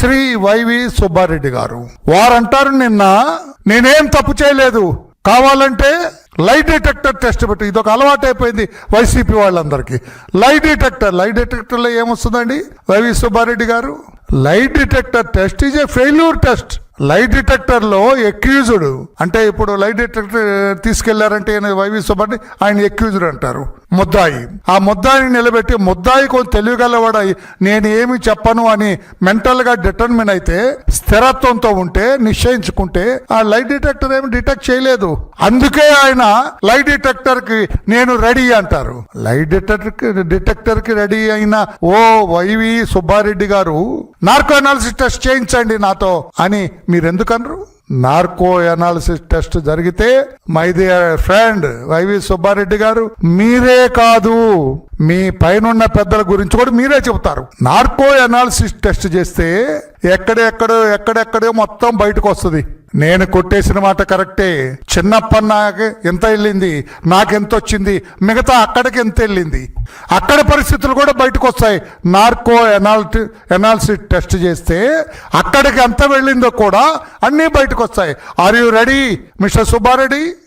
Shri YV Subbareddy గారు. వారంటారు నిన్న నేనేం తప్పు చేయలేదు. కావాలంటే లైట్ డిటెక్టర్ టెస్ట్ పెట్టి. ఇదొక అలవాటు అయిపోయింది వైసీపీ వాళ్ళందరికీ. లైట్ డిటెక్టర్ లైట్ డిటెక్టర్లో ఏమొస్తుందండి వైవి సుబ్బారెడ్డి గారు? Lie detector test is a failure test. Lie డిటెక్టర్లో accused. అంటే ఇప్పుడు లైట్ డిటెక్టర్ తీసుకెళ్ళారంటే వైవి సుబ్బారెడ్డి ఆయన ఎక్యూజుడు అంటారు. ముద్దాయి. ఆ ముద్దాయిని నిలబెట్టి ముద్దాయి కొంచెం తెలివిగలవాడై నేను ఏమి చెప్పను అని మెంటల్గా డిటర్మిన్ అయితే స్థిరత్వంతో ఉంటే నిశ్చయించుకుంటే ఆ లైట్ డిటెక్టర్ ఏమి డిటెక్ట్ చేయలేదు. అందుకే ఆయన లైట్ డిటెక్టర్కి నేను రెడీ అంటారు. లైట్ డిటెక్టర్ డిటెక్టర్కి డిటెక్టర్కి రెడీ అయిన ఓ వైవి సుబ్బారెడ్డి గారు నార్కో అనాలిసిస్ టెస్ట్ చేయించండి నాతో అని మీరెందుకనరు నార్కో ఎనాలిసిస్ టెస్ట్ జరిగితే my dear friend Y V Subba Reddy గారు మీరే కాదు మీ పైనున్న పెద్దల గురించి కూడా మీరే చెబుతారు. నార్కో ఎనాలిసిస్ టెస్ట్ చేస్తే ఎక్కడెక్కడో ఎక్కడెక్కడో మొత్తం బయటకు వస్తుంది. నేను కొట్టేసిన మాట కరెక్టే. చిన్నప్పటి నాకు ఎంత వెళ్ళింది? నాకెంత వచ్చింది? మిగతా అక్కడికి ఎంత వెళ్ళింది? అక్కడ పరిస్థితులు కూడా బయటకు వస్తాయి. నార్కో ఎనాలిటి ఎనాలిసిస్ టెస్ట్ చేస్తే అక్కడికి ఎంత వెళ్ళిందో కూడా అన్నీ బయటకు వస్తాయి. Are you ready mister Subba Reddy